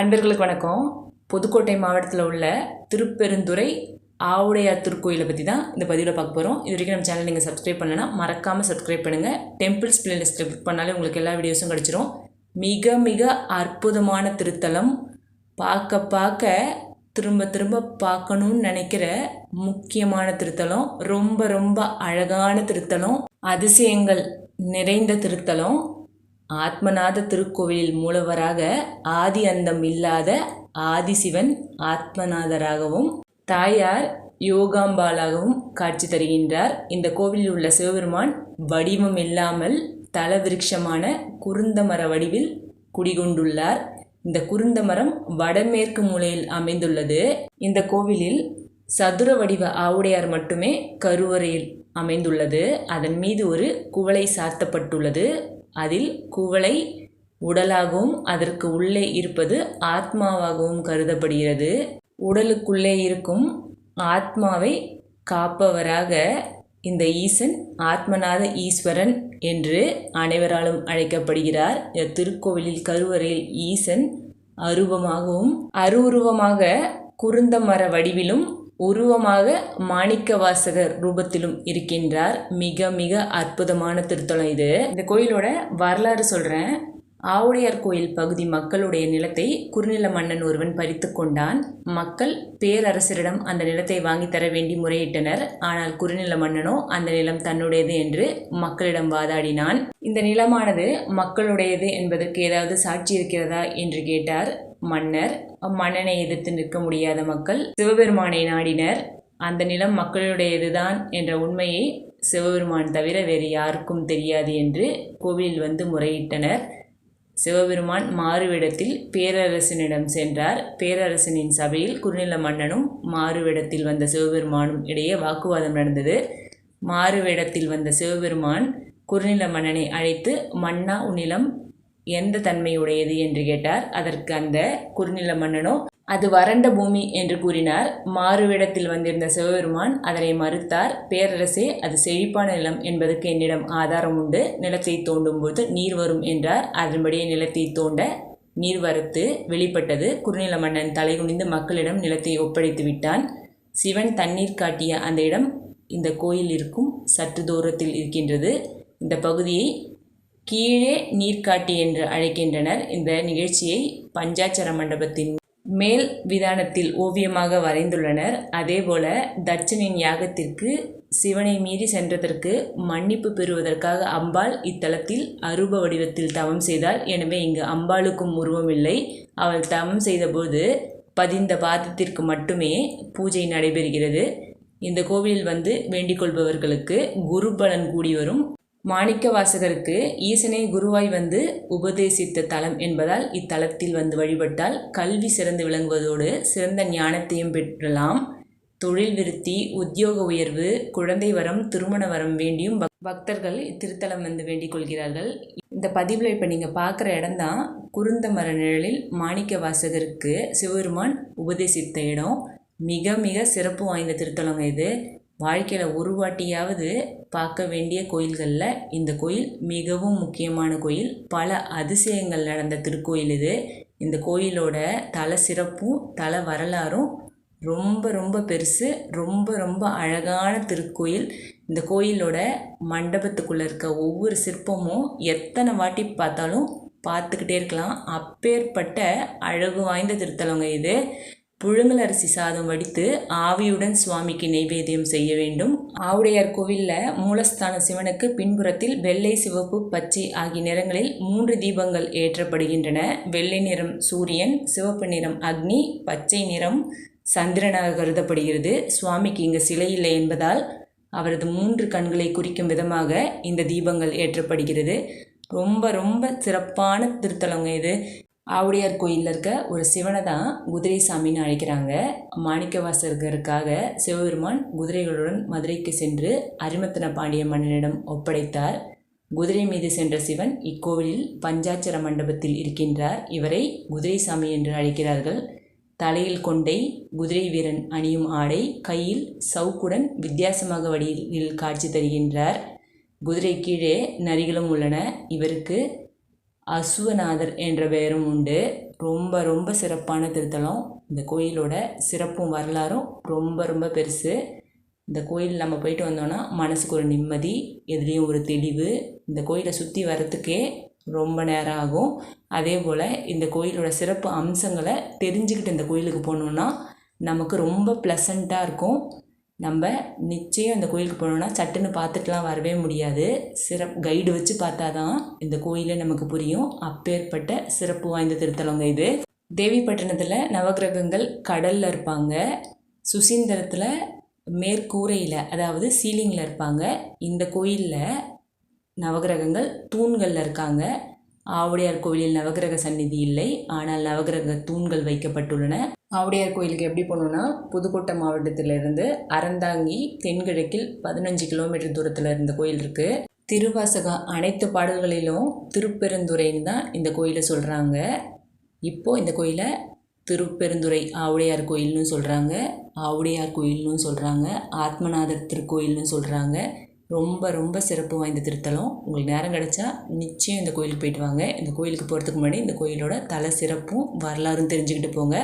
அன்பர்களுக்கு வணக்கம். புதுக்கோட்டை மாவட்டத்தில் உள்ள திருப்பெருந்துறை ஆவுடையார் திருக்கோயிலை பற்றி தான் இந்த பதிவில் பார்க்க போகிறோம் இது வரைக்கும் நம்ம சேனல் நீங்கள் சப்ஸ்கிரைப் பண்ணலன்னா மறக்காமல் சப்ஸ்கிரைப் பண்ணுங்கள் டெம்பிள்ஸ் பிளேலிஸ்ட்டில் கிளிக் பண்ணாலே உங்களுக்கு எல்லா வீடியோஸும் கிடச்சிரும். மிக மிக அற்புதமான திருத்தலம். பார்க்க பார்க்க திரும்ப திரும்ப பார்க்கணும்னு நினைக்கிற முக்கியமான திருத்தலம். ரொம்ப ரொம்ப அழகான திருத்தலம். அதிசயங்கள் நிறைந்த திருத்தலம். ஆத்மநாத திருக்கோவிலில் மூலவராக ஆதி அந்தம் இல்லாத ஆதிசிவன் ஆத்மநாதராகவும் தாயார் யோகாம்பாலாகவும் காட்சி தருகின்றார். இந்த கோவிலில் உள்ள சிவபெருமான் வடிவம் இல்லாமல் தல விருட்சமான குருந்த மர வடிவில் குடிகொண்டுள்ளார். இந்த குருந்த மரம் வடமேற்கு மூலையில் அமைந்துள்ளது. இந்த கோவிலில் சதுர வடிவ ஆவுடையார் மட்டுமே கருவறையில் அமைந்துள்ளது. அதன் மீது ஒரு குவளை சாத்தப்பட்டுள்ளது. அதில் குவளை உடலாகவும் அதற்கு உள்ளே இருப்பது ஆத்மாவாகவும் கருதப்படுகிறது. உடலுக்குள்ளே இருக்கும் ஆத்மாவை காப்பவராக இந்த ஈசன் ஆத்மநாத ஈஸ்வரன் என்று அனைவராலும் அழைக்கப்படுகிறார். இந்த திருக்கோவிலில் கருவறையில் ஈசன் அருவமாகவும் அருவுருவமாக குருந்த மர வடிவிலும் உருவமாக மாணிக்க வாசகர் ரூபத்திலும் இருக்கின்றார். மிக மிக அற்புதமான திருத்தலம் இது. இந்த கோயிலோட வரலாறு சொல்கிறேன் ஆவுடையார் கோயில் பகுதி மக்களுடைய நிலத்தை குறுநில மன்னன் ஒருவன் பறித்து கொண்டான். மக்கள் பேரரசரிடம் அந்த நிலத்தை வாங்கி தர வேண்டி முறையிட்டனர். ஆனால் குறுநில மன்னனோ அந்த நிலம் தன்னுடையது என்று மக்களிடம் வாதாடினான். இந்த நிலமானது மக்களுடையது என்பதற்கு ஏதாவது சாட்சி இருக்கிறதா என்று கேட்டார். மன்னர் மன்னனை எதிர்த்து நிற்க முடியாத மக்கள் சிவபெருமானை நாடினர். அந்த நிலம் மக்களுடையதுதான் என்ற உண்மையை சிவபெருமான் தவிர வேறு யாருக்கும் தெரியாது என்று கோவிலில் வந்து முறையிட்டனர். சிவபெருமான் மாறுவிடத்தில் பேரரசனிடம் சென்றார். பேரரசனின் சபையில் குறுநில மன்னனும் மாறுவிடத்தில் வந்த சிவபெருமானும் இடையே வாக்குவாதம் நடந்தது. மாறுவிடத்தில் வந்த சிவபெருமான் குறுநில மன்னனை அழைத்து மன்னா உன்னிலம் எந்த தன்மையுடையது என்று கேட்டார். அதற்கு அந்த குறுநில மன்னனோ அது வறண்ட பூமி என்று கூறினார். மாறுவிடத்தில் வந்திருந்த சிவபெருமான் அதனை மறுத்தார். பேரரசே அது செழிப்பான நிலம் என்பதற்கு என்னிடம் ஆதாரம் உண்டு. நிலத்தை தோண்டும் போது நீர் வரும் என்றார். அதன்படியே நிலத்தை தோண்ட நீர் வரத்து வெளிப்பட்டது. குறுநில மன்னன் தலைகுனிந்து மக்களிடம் நிலத்தை ஒப்படைத்து விட்டான். சிவன் தண்ணீர் காட்டிய அந்த இடம் இந்த கோயில் இருக்கும் சற்று தூரத்தில் இருக்கின்றது. இந்த பகுதியை கீழே நீர்க்காட்டி என்று அழைக்கின்றனர். இந்த நிகழ்ச்சியை பஞ்சாச்சர மண்டபத்தின் மேல் விதானத்தில் ஓவியமாக வரைந்துள்ளனர். அதேபோல தட்சனின் யாகத்திற்கு சிவனை மீறி சென்றதற்கு மன்னிப்பு பெறுவதற்காக அம்பாள் இத்தலத்தில் அரூப வடிவத்தில் தவம் செய்தாள். எனவே இங்கு அம்பாளுக்கும் உருவம் இல்லை அவள் தவம் செய்தபோது பதிந்த பாதத்திற்கு மட்டுமே பூஜை நடைபெறுகிறது. இந்த கோவிலில் வந்து வேண்டிக் கொள்பவர்களுக்கு குரு பலன் கூடி வரும் மாணிக்க வாசகருக்கு குருவாய் வந்து உபதேசித்த தலம் என்பதால் இத்தலத்தில் வந்து வழிபட்டால் கல்வி சிறந்து விளங்குவதோடு சிறந்த ஞானத்தையும் பெற்றலாம். தொழில் விருத்தி உத்தியோக உயர்வு குழந்தை வரம் திருமண வரம் வேண்டியும் பக்தர்கள் இத்திருத்தலம் வந்து வேண்டிக் கொள்கிறார்கள். இந்த பதிவில் இப்போ நீங்கள் பார்க்குற இடம்தான் குருந்த மர நிழலில் மாணிக்க வாசகருக்கு சிவபெருமான் உபதேசித்த இடம். மிக மிக சிறப்பு வாய்ந்த திருத்தலங்க இது. வாழ்க்கையில் ஒரு வாட்டியாவது பார்க்க வேண்டிய கோயில்களில் இந்த கோயில் மிகவும் முக்கியமான கோயில். பல அதிசயங்கள் நடந்த திருக்கோயில் இது. இந்த கோயிலோட தல சிறப்பும் தல வரலாறும் ரொம்ப ரொம்ப பெருசு. ரொம்ப ரொம்ப அழகான திருக்கோயில். இந்த கோயிலோட மண்டபத்துக்குள்ளே இருக்க ஒவ்வொரு சிற்பமும் எத்தனை வாட்டி பார்த்தாலும் பார்த்துக்கிட்டே இருக்கலாம். அப்பேற்பட்ட அழகு வாய்ந்த திருத்தலங்க இது. புழுங்கல் அரிசி சாதம் வடித்து ஆவியுடன் சுவாமிக்கு நைவேத்தியம் செய்ய வேண்டும். ஆவுடையார் கோவிலில் மூலஸ்தான சிவனுக்கு பின்புறத்தில் வெள்ளை சிவப்பு பச்சை ஆகிய நிறங்களில் மூன்று தீபங்கள் ஏற்றப்படுகின்றன. வெள்ளை நிறம் சூரியன் சிவப்பு நிறம் அக்னி பச்சை நிறம் சந்திரனாக கருதப்படுகிறது. சுவாமிக்கு இங்கு சிலை இல்லை என்பதால் அவரது மூன்று கண்களை குறிக்கும் விதமாக இந்த தீபங்கள் ஏற்றப்படுகிறது. ரொம்ப ரொம்ப சிறப்பான திருத்தலங்க இது. ஆவுடையார் கோயிலில் இருக்க ஒரு சிவனை தான் குதிரை சாமின்னு அழைக்கிறாங்க. மாணிக்கவாசகருக்காக சிவபெருமான் குதிரைகளுடன் மதுரைக்கு சென்று அரிமத்தன பாண்டிய மன்னனிடம் ஒப்படைத்தார். குதிரை மீது சென்ற சிவன் இக்கோவிலில் பஞ்சாச்சர மண்டபத்தில் இருக்கின்றார். இவரை குதிரை சாமி என்று அழைக்கிறார்கள். தலையில் கொண்டை குதிரை வீரன் அணியும் ஆடை கையில் சவுக்குடன் வித்தியாசமாக வடிவில் காட்சி தருகின்றார். குதிரை கீழே நரிகளும் உள்ளன. இவருக்கு அசுவநாதர் என்ற பெயரும் உண்டு. ரொம்ப ரொம்ப சிறப்பான திருத்தலம். இந்த கோயிலோட சிறப்பும் வரலாறும் ரொம்ப ரொம்ப பெருசு. இந்த கோயில் நம்ம போயிட்டு வந்தோன்னா மனசுக்கு ஒரு நிம்மதி எதுலேயும் ஒரு தெளிவு. இந்த கோயிலை சுற்றி வரத்துக்கே ரொம்ப நேரம் ஆகும். அதே போல் இந்த கோயிலோட சிறப்பு அம்சங்களை தெரிஞ்சுக்கிட்டு இந்த கோயிலுக்கு போனோன்னா நமக்கு ரொம்ப ப்ளசண்ட்டாக இருக்கும். நம்ம நிச்சயம் இந்த கோயிலுக்கு போனோம்னா சட்டுன்னு பார்த்துட்டுலாம் வரவே முடியாது. சிறப் கைடு வச்சு பார்த்தா தான் இந்த கோயிலே நமக்கு புரியும். அப்பேற்பட்ட சிறப்பு வாய்ந்த திருத்தலங்க இது. தேவிப்பட்டினத்தில் நவகிரகங்கள் கடலில் இருப்பாங்க. சுசீந்திரத்தில் மேற்கூரையில் அதாவது சீலிங்கில் இருப்பாங்க. இந்த கோயிலில் நவகிரகங்கள் தூண்களில் இருக்காங்க. ஆவுடையார் கோயிலில் நவகிரக சந்நிதி இல்லை. ஆனால் நவகிரக தூண்கள் வைக்கப்பட்டுள்ளன. ஆவுடையார் கோயிலுக்கு எப்படி போகணுன்னா புதுக்கோட்டை மாவட்டத்திலிருந்து அறந்தாங்கி தென்கிழக்கில் பதினஞ்சு கிலோமீட்டர் தூரத்தில் இருந்த கோயில் இருக்குது திருவாசக அனைத்து பாடல்களிலும் திருப்பெருந்துறைன்னு தான் இந்த கோயிலை சொல்கிறாங்க இப்போது இந்த கோயிலை திருப்பெருந்துறை ஆவுடையார் கோயில்னு சொல்கிறாங்க ஆவுடையார் கோயில்னு சொல்கிறாங்க ஆத்மநாதர் திருக்கோயில்னு சொல்கிறாங்க ரொம்ப ரொம்ப சிறப்பு வாய்ந்த திருத்தலம். உங்களுக்கு நேரம் கிடச்சா நிச்சயம் இந்த கோயிலுக்கு போயிட்டு வாங்க. இந்த கோயிலுக்கு போகிறதுக்கு முன்னாடி இந்த கோயிலோட தலை சிறப்பும் வரலாறும் தெரிஞ்சுக்கிட்டு போங்க.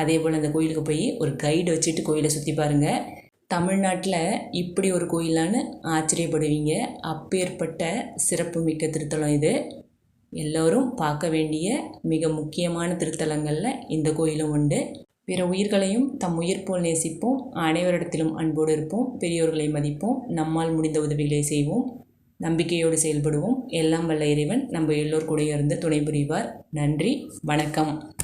அதே போல் இந்த கோயிலுக்கு போய் ஒரு கைடு வச்சுட்டு கோயிலை சுற்றி பாருங்கள் தமிழ்நாட்டில் இப்படி ஒரு கோயிலான்னு ஆச்சரியப்படுவீங்க. அப்பேற்பட்ட சிறப்பு மிக்க திருத்தலம் இது. எல்லோரும் பார்க்க வேண்டிய மிக முக்கியமான திருத்தலங்களில் இந்த கோயிலும் உண்டு. பிற உயிர்களையும் தம் உயிர் போல் நேசிப்போம். அனைவரிடத்திலும் அன்போடு இருப்போம். பெரியோர்களை மதிப்போம். நம்மால் முடிந்த உதவிகளை செய்வோம். நம்பிக்கையோடு செயல்படுவோம். எல்லாம் வல்ல இறைவன் நம்ம எல்லோர் கூட இருந்து துணை புரிவார். நன்றி. வணக்கம்.